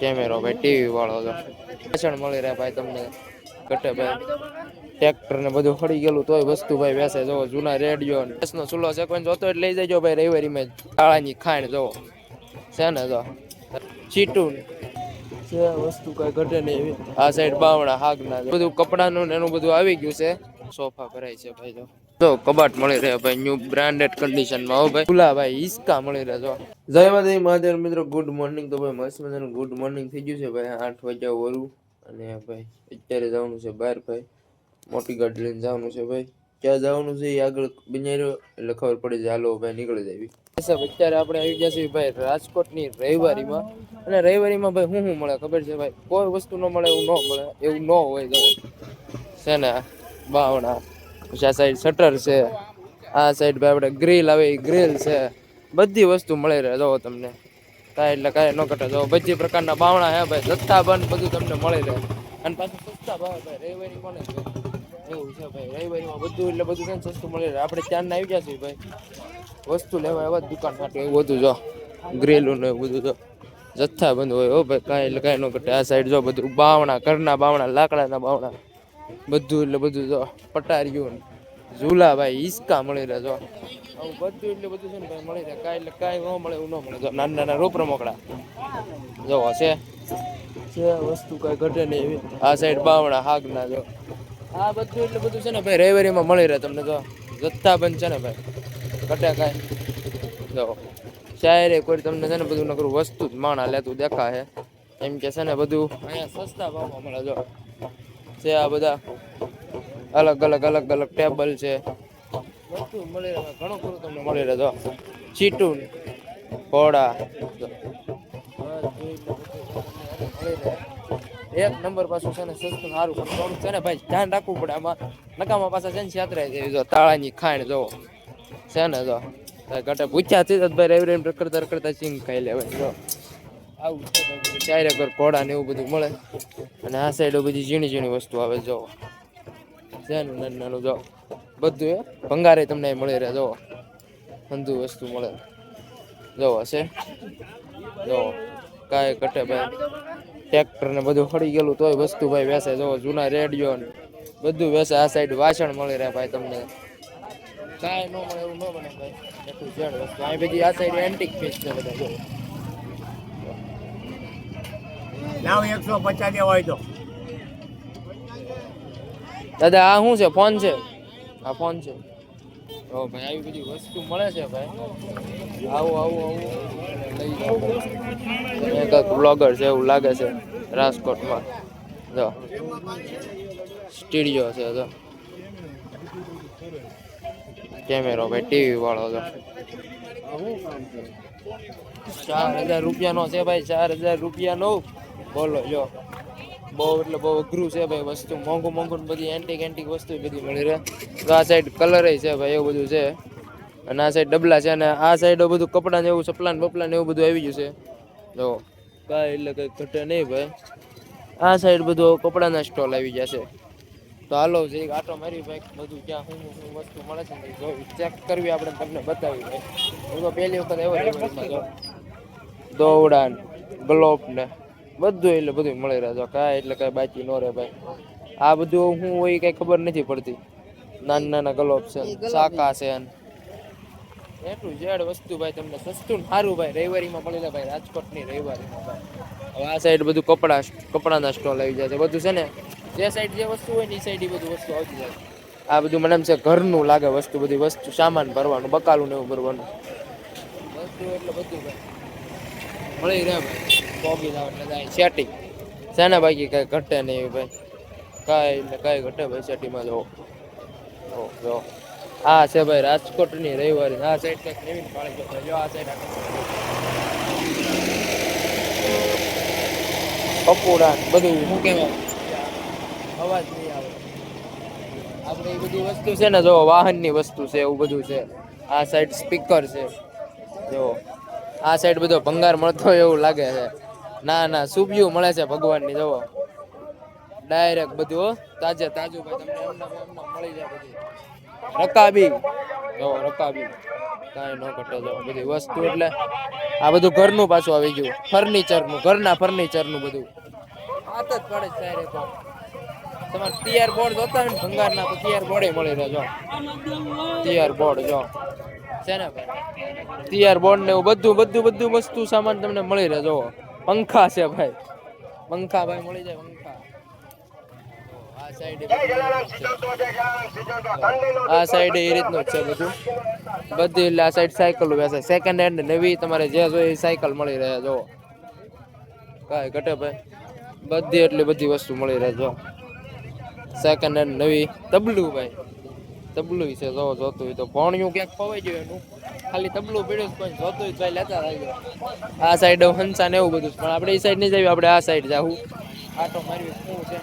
કેમેરો ભાઈ, ટીવી વાળો તો પાછળ મળી રહ્યા ભાઈ તમને ઘટે ભાઈ. ટ્રેક્ટર ને બધું ફળી ગયેલું તોય વસ્તુ ભાઈ વેસે. જોવો જૂના રેડિયો નો ચૂલો છે કોઈ જોતો એટલે લઈ જજો ભાઈ રવિવારી મેં તાળાની ખાણ જોવો છે ને, જો. ચીટું છે, વસ્તુ કઈ ઘટે નહીં એવી. આ સાઈડ બાવણા હાગના, બધું કપડાનું ને એનું બધું આવી ગયું છે. સોફા ભરાય છે ભાઈ, જો. જો કબાટ મળી રહ્યા ભાઈ ન્યુ બ્રાન્ડેડ કન્ડિશનમાં હો ભાઈ. ખુલ્લા ભાઈ હિસકા મળી રહ્યા જો. જય માતાજી મહાદેવ મિત્રો ગુડ મોર્નિંગ તો ભાઈ મસ્ત મજાનું ગુડ મોર્નિંગ થઈ ગયું છે ભાઈ. આઠ વાગ્યા વરું. અને ભાઈ અત્યારે જવાનું છે બહાર ભાઈ. મોટી ગાડી લઈને જવાનું છે ભાઈ. ક્યાં જવાનું છે એ આગળ બિનાર્યો એટલે ખબર પડી જાય હાલો ભાઈ નીકળી જાય સાહેબ અત્યારે આપણે આવી ગયા છીએ ભાઈ રાજકોટની રવિવારીમાં. અને રવિવારીમાં ભાઈ શું શું મળે? ખબર છે ભાઈ? કોઈ વસ્તુ ન મળે એવું ન મળે એવું ન હોય તો છે ને બાવણા. પછી આ સાઈડ શટર છે, આ સાઈડ ભાઈ આપણે ગ્રીલ આવે, એ ગ્રીલ છે, બધી વસ્તુ મળી રહે. જો તમને. કાંઈ એટલે કાંઈ ન ઘટે. જો બધી પ્રકારના બાવણા હે ભાઈ. જથ્થા જથ્થાબંધ બધું તમને મળી રહે. અને પાછું સસ્તા ભાવે ભાઈ. રવિવારી કોને એવું છે ભાઈ. રવિવારીમાં બધું એટલે બધું છે ને સસ્તું મળી રહે. આપણે ત્યાં આવી છીએ ભાઈ. વસ્તુ લેવા એવા જ દુકાન માટે. એવું બધું જો. ગ્રેલું ને બધું જો. જથ્થાબંધ હોય. હો ભાઈ, કાંઈ એટલે કાંઈ ન ઘટે. આ સાઈડ જો બધું બાવણા, ઘરના બાવણા, લાકડાના બાવણા. બધું એટલે બધું જો પટાર્યું ઝૂલા ભાઈ હિસકા મળી રહે જો. આવું બધું એટલે બધું છે ને ભાઈ મળી રહે કાંઈ એટલે કાંઈ ન મળે એવું ન મળે. જો નાના નાના રોપ રમકડા જો હશે છે. વસ્તુ કાંઈ ઘટે નહીં એવી. આ સાઈડ બાવણા હાગના જો. આ બધું એટલે બધું છે ને ભાઈ રવિવારીમાં મળી રહે તમને જો. જથ્થાબંધ છે ને ભાઈ. ઘટે કાંઈ. જો શાયરે કોઈ તમને છે ને બધું નકરું વસ્તુ જ માણા લેતું દેખાય એમ કે છે ને બધું. અહીંયા સસ્તા ભાવમાં મળે જો. છે આ બધા અલગ અલગ અલગ અલગ ટેબલ છે મળી રહે ઘણું ખરું તમને મળી રહે જો ચીટું ઘોડા જો. એક નંબર પાછું છે ને સસ્તું સારું પણ થોડુંક છે ને ભાઈ ધ્યાન રાખવું પડે આમાં નકામા પાછા છે ને છેતરાય જેવી જો તાળાની ખાણ જોવો છે ને જો ઘટે પૂછ્યા છે ભાઈ રેવી રેવી રખડતા રખડતા સિંગ ખાઈ લેવાય જો આવું છે. ચારે ઘર ઘોડા ને એવું બધું મળે. અને આ સાઈડ બધી ઝીણી ઝીણી વસ્તુ આવે જો છે નાનું નાનું જો બધું એ ભંગારે તમને મળી રહે જો અંધુ વસ્તુ મળે. જો હશે? જો કાંઈ કટે ભાઈ ટ્રેક્ટર ને બધું ફળી ગયેલું તોય વસ્તુ ભાઈ વેસે જો જૂના રેડિયો ને બધું વેસે. આ સાઈડ વાસણ મળી રહે ભાઈ તમને. કાંઈ ન મળે, એવું ન બને ભાઈ. એટલું જડ વસ્તુ. અહીં બધી આ સાઈડ એન્ટિક પીસ છે બધા જો લાવ એકસો પચાસ હોય તો. દાદા, આ શું છે? ફોન છે? આ ફોન છે. ઓ ભાઈ, આવી બધી વસ્તુ મળે છે ભાઈ. આવું આવું આવું. લઈ જાઓ. બ્લોગર છે એવું લાગે છે રાજકોટમાં. જો. સ્ટીડિયો છે, જો. કેમેરો ભાઈ, ટીવી વાળો, જો. ચાર હજાર રૂપિયાનો છે ભાઈ, ચાર હજાર રૂપિયાનો. બોલો જો બહુ એટલે બહુ અઘરું છે ભાઈ વસ્તુ. મોંઘું મોંઘું બધી એન્ટિક એન્ટિક વસ્તુ બધી મળી રહે. તો આ સાઈડ કલર છે ભાઈ, એવું બધું છે. અને આ સાઈડ ડબલા છે અને આ સાઈડ બધું કપડાં ને એવું સપલાન બપલાન એવું બધું આવી ગયું છે. જો, કાંઈ એટલે કંઈ ઘટે નહીં ભાઈ. આ સાઈડ બધું કપડાના સ્ટોલ આવી જશે તો હાલો, જે આટો મારી ભાઈ, બધું ક્યાં શું શું વસ્તુ મળે છે ને જો ચેક કરવી આપણે તમને બતાવી ભાઈ. હું તો પહેલી વખત એવો દોવડા ગ્લોબ ને. બધું એટલે બધું મળી રહે. જો કાંઈ એટલે કાંઈ બાકી ન રહે ભાઈ. આ બધું હું હોય કઈ ખબર નથી પડતી. નાના નાના ગ્લોબ છે શાકા છે એટલું જેડ વસ્તુ ભાઈ તમને સસ્તું સારું ભાઈ. રવિવારીમાં મળી રહે ભાઈ રાજકોટની રવિવારીમાં ભાઈ. હવે આ સાઈડ બધું કપડા કપડાના સ્ટોલ આવી જાય છે. બધું છે ને જે સાઈડ જે વસ્તુ હોય ને એ સાઈડ એ બધું વસ્તુ આવતી જાય. આ બધું મને એમ છે ઘરનું લાગે વસ્તુ બધી વસ્તુ સામાન ભરવાનું બકાલું ને એવું ભરવાનું. વસ્તુ એટલે બધું ભાઈ. મળી રહે ભાઈ. પોગી જાવ એટલે જાય સેટિંગ સેના બાકી કાંઈ ઘટે નહીં ભાઈ. કાંઈ એટલે કાંઈ ઘટે ભાઈ સેટિંગમાં જો. જો આ છે ભાઈ રાજકોટની રવિવારી. આ સાઈડ કંઈક નવીન પાડી ગયો ભાઈ જો આ સાઈડ પકોડા બધું શું કહેવાય? અવાજ નહીં આવે. આપણે એ બધી વસ્તુ છે ને, જો, વાહનની વસ્તુ છે, એવું બધું છે. આ સાઈડ સ્પીકર છે. જો. આ સાઈડ બધો ભંગાર મળતો એવું લાગે છે. ના ના સુબ્યું મળે છે ભગવાનની? જવો ડાયરેક્ટ બધું તાજે, તાજું ભાઈ, તમને એમને એમને મળી જાય બધું. રકાબી. જો રકાબી. કાંઈ ન ઘટે જવો બધી વસ્તુ એટલે આ બધું ઘરનું પાછું આવી ગયું. ફર્નિચરનું, ઘરના ફર્નિચરનું બધું. વાત જ પડે છે ડાયરેક્ટ તમારે ટીઆર બોર્ડ જોતા હોય ને ભંગારના, તો ટીઆર બોર્ડે મળી રહે જો બોર્ડ જો છે ને ભાઈ? ટીઆર બોર્ડ ને એવું બધું બધું બધું વસ્તુ સામાન તમને મળી રહે જો પંખા છે ભાઈ. પંખા ભાઈ મળી જાય પંખા. આ સાઈડ આ સાઈડે એ રીતનું જ છે બધું. બધી એટલે આ સાઈડ સાયકલ વેચાય સેકન્ડ હેન્ડ નવી તમારે જે જોઈએ એ સાયકલ મળી રહે જો કાંઈ ઘટે ભાઈ. બધી એટલી બધી વસ્તુ મળી રહે જો સેકન્ડ હેન્ડ નવી. તબલું ભાઈ. તબલું છે જો જોતું હોય તો. ભણ્યું ક્યાંક ખોવાઈ ગયું એનું. ખાલી તબલું પીડ્યું પણ જોતું જ ભાઈ લેતા રહેજો આ સાઈડ હંસા ને એવું બધું પણ આપણે એ સાઈડ નહીં જઈએ આપણે આ સાઈડ જાવું આટો મારી શું છે.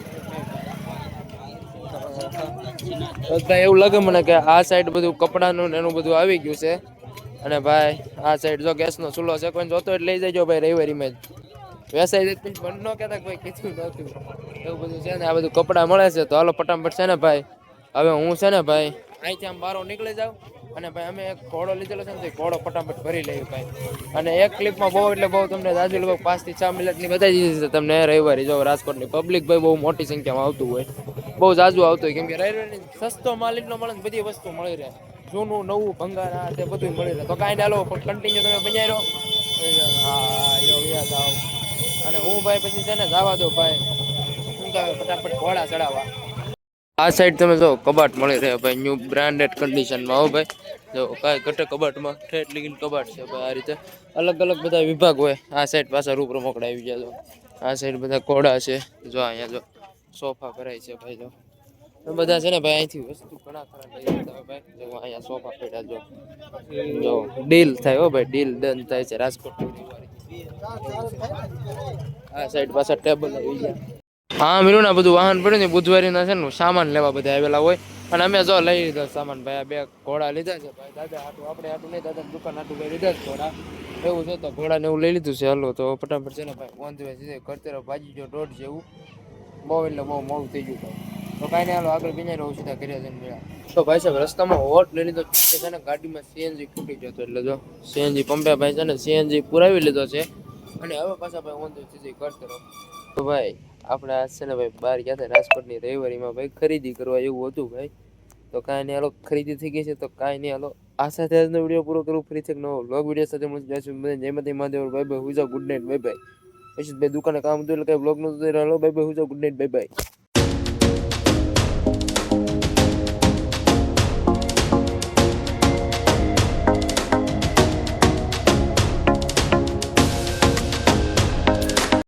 ભાઈ એવું લાગે મને કે આ સાઈડ બધું કપડાનું ને એનું બધું આવી ગયું છે. અને ભાઈ, આ સાઈડ જો ગેસનો ચૂલો છે કોઈ જોતો એટલે લઈ જજો ભાઈ રવિવારીમાં જ. વેસાઈ જાય મને ન કહેતા કે ભાઈ કીધું નહોતું. એવું બધું છે ને, આ બધું કપડાં મળે છે, તો હાલો ફટાફટ છે ને ભાઈ. હવે હું છે ને ભાઈ, અહીંથી આમ બારો નીકળી જાઉં. અને ભાઈ અમે એક ઘોડો લીધેલો છે ને તો ઘોડો ફટાફટ ભરી લઈએ ભાઈ. અને એક ક્લિપમાં બહુ એટલે બહુ તમને દાજુ લોકો પાંચથી છ મિનિટની બતાવી દીધી છે. તમને રવિવારે જો રાજકોટની પબ્લિક ભાઈ બહુ મોટી સંખ્યામાં આવતું હોય. બહુ જાજુ આવતું હોય. કેમ કે રવિવારની સસ્તો માલ એટલો મળે ને બધી વસ્તુ મળી રહે. જૂનું, નવું, ભંગાર, તે બધું મળી રહે. તો કાંઈ ડાલો કન્ટિન્યુ તમે બજાઈ રહો. હા યાદ અને હું ભાઈ પછી છે ને જવા દો ભાઈ. શું કહેવાય? ફટાફટ ઘોડા ચડાવવા. આ સાઈડ તમે જો, કબાટ મળી રહે ભાઈ ન્યુ બ્રાન્ડેડ કન્ડિશનમાં હો ભાઈ. જો, કાંઈ ઘટે કબાટમાં, ઠેઠ લીગીન કબાટ છે ભાઈ આ રીતે. અલગ અલગ બધા વિભાગ હોય. આ સાઈડ પાછા રૂપ મોકડા આવી ગયા જો. આ સાઈડ બધા ઘોડા છે. જો, અહીંયા જો, સોફા કરાય છે ભાઈ જો. બધા છે ને ભાઈ, અહીંથી વસ્તુ ઘણા ખરા લઈ જતા ભાઈ. જો, અહીંયા સોફા પડ્યા જો. જો ડીલ થાય હો ભાઈ ડીલ ડન થાય છે. રાજકોટ આ સાઈડ પાછા ટેબલ આવી ગયા. હા મીરું ના બધું વાહન પડ્યું ને બુધવારી ના છે ને સામાન લેવા બધા આવેલા હોય. અને અમે જો લઈ લીધો સામાન, ભાઈ આ બે ઘોડા લીધા છે. ભાઈ દાદા હાટું, આપણે હાટું નહીં દાદા દુકાન હાટું લઈ લીધા છે ઘોડા. એવું છે તો ઘોડાને એવું લઈ લીધું છે. હાલો તો ફટાફટ છે ને ભાઈ વાંધો સીધે કરતેરો ભાજી જો દોઢ જેવું. બહુ એટલે બહુ મોડું થઈ ગયું ભાઈ. તો કાંઈ નહીં, હાલો આગળ બીજા રહું સીધા કર્યા છે ને તો ભાઈ સાહેબ, રસ્તામાં હોટ લઈ લીધો છે ને ગાડીમાં સીએનજી ખૂટી જતો એટલે જો સીએનજી પંપે ભાઈ છે ને સીએનજી પુરાવી લીધો છે. અને હવે પાછા ભાઈ વાંધો સીધી કરતેરો તો ભાઈ, આપણે આજ છે ને ભાઈ બહાર ગયા હતા રાજકોટની રવિવારીમાં ભાઈ ખરીદી કરવા એવું હતું ભાઈ. તો કાંઈ નહીં, હાલો, ખરીદી થઈ ગઈ છે, તો કાંઈ નહીં, હાલો. આ સાથે આજનો વીડિયો પૂરો કરું ફરી છે નવો વ્લોગ વીડિયો સાથે મળી ત્યાં બધા જય માતા મહાદેવ બાય બાય હુજા, ગુડ નાઇટ, બાય બાય. પછી ભાઈ દુકાને કામ હતું એટલે કાંઈ બ્લોગ નહોતું હાલો, બાય બાય, હુજા, ગુડ નાઇટ, બાય બાય.